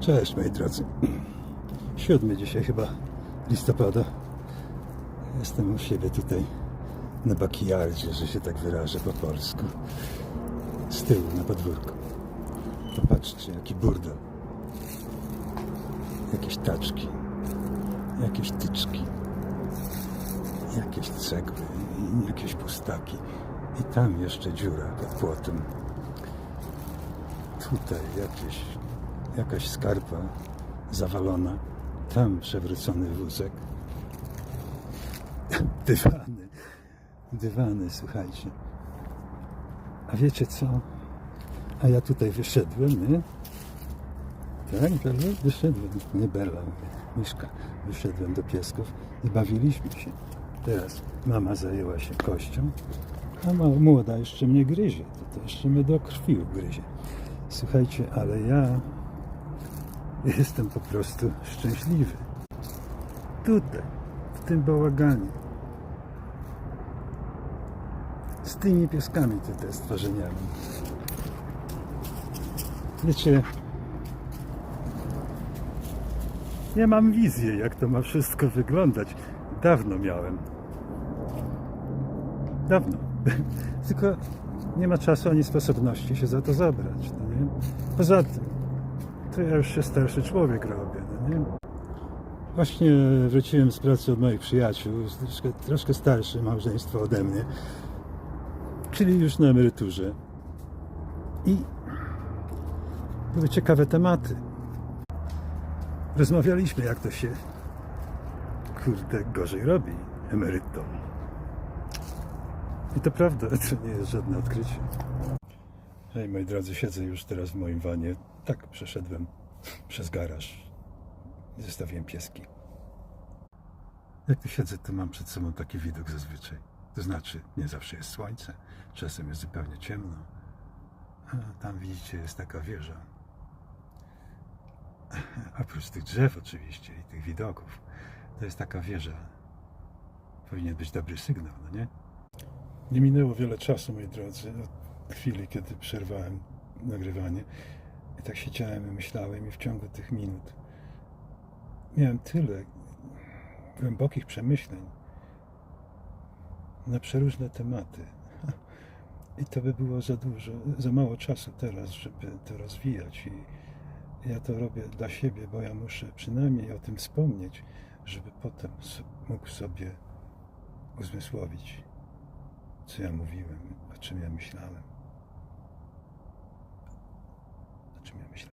Cześć moi drodzy. Siódmy dzisiaj chyba listopada. Jestem u siebie tutaj na bakijardzie, że się tak wyrażę po polsku. Z tyłu na podwórku. Popatrzcie, jaki burdel. Jakieś taczki, jakieś tyczki, jakieś cegły, jakieś pustaki. I tam jeszcze dziura pod płotem. Tutaj jakieś, jakaś skarpa zawalona. Tam przewrócony wózek. Dywany. Dywany, słuchajcie. A wiecie co? A ja tutaj wyszedłem, nie? Tak, Bella? Wyszedłem. Nie mówię. Miszka. Wyszedłem do piesków i bawiliśmy się. Teraz mama zajęła się kością, a młoda jeszcze mnie gryzie. To, to jeszcze mnie do krwi ugryzie. Słuchajcie, ale ja jestem po prostu szczęśliwy. Tutaj, w tym bałaganie. Z tymi pieskami tutaj stworzeniami. Wiecie, ja mam wizję, jak to ma wszystko wyglądać. Dawno miałem. Dawno. Tylko nie ma czasu ani sposobności się za to zabrać. No nie? Poza tym, to ja już się starszy człowiek robię. No nie? Właśnie wróciłem z pracy od moich przyjaciół, troszkę, troszkę starsze małżeństwo ode mnie, czyli już na emeryturze. I były ciekawe tematy. Rozmawialiśmy, jak to się kurde gorzej robi emerytom. I to prawda, to nie jest żadne odkrycie. Hej, moi drodzy, siedzę już teraz w moim wanie. Tak, przeszedłem przez garaż i zostawiłem pieski. Jak tu siedzę, to mam przed sobą taki widok zazwyczaj. To znaczy, nie zawsze jest słońce, czasem jest zupełnie ciemno. A tam widzicie, jest taka wieża. Oprócz tych drzew oczywiście i tych widoków, to jest taka wieża. Powinien być dobry sygnał, no nie? Nie minęło wiele czasu, moi drodzy, od chwili, kiedy przerwałem nagrywanie. I tak siedziałem i myślałem i w ciągu tych minut miałem tyle głębokich przemyśleń na przeróżne tematy. I to by było za dużo, za mało czasu teraz, żeby to rozwijać. I ja to robię dla siebie, bo ja muszę przynajmniej o tym wspomnieć, żeby potem mógł sobie uzmysłowić, co ja mówiłem, o czym ja myślałem. O czym ja myślałem.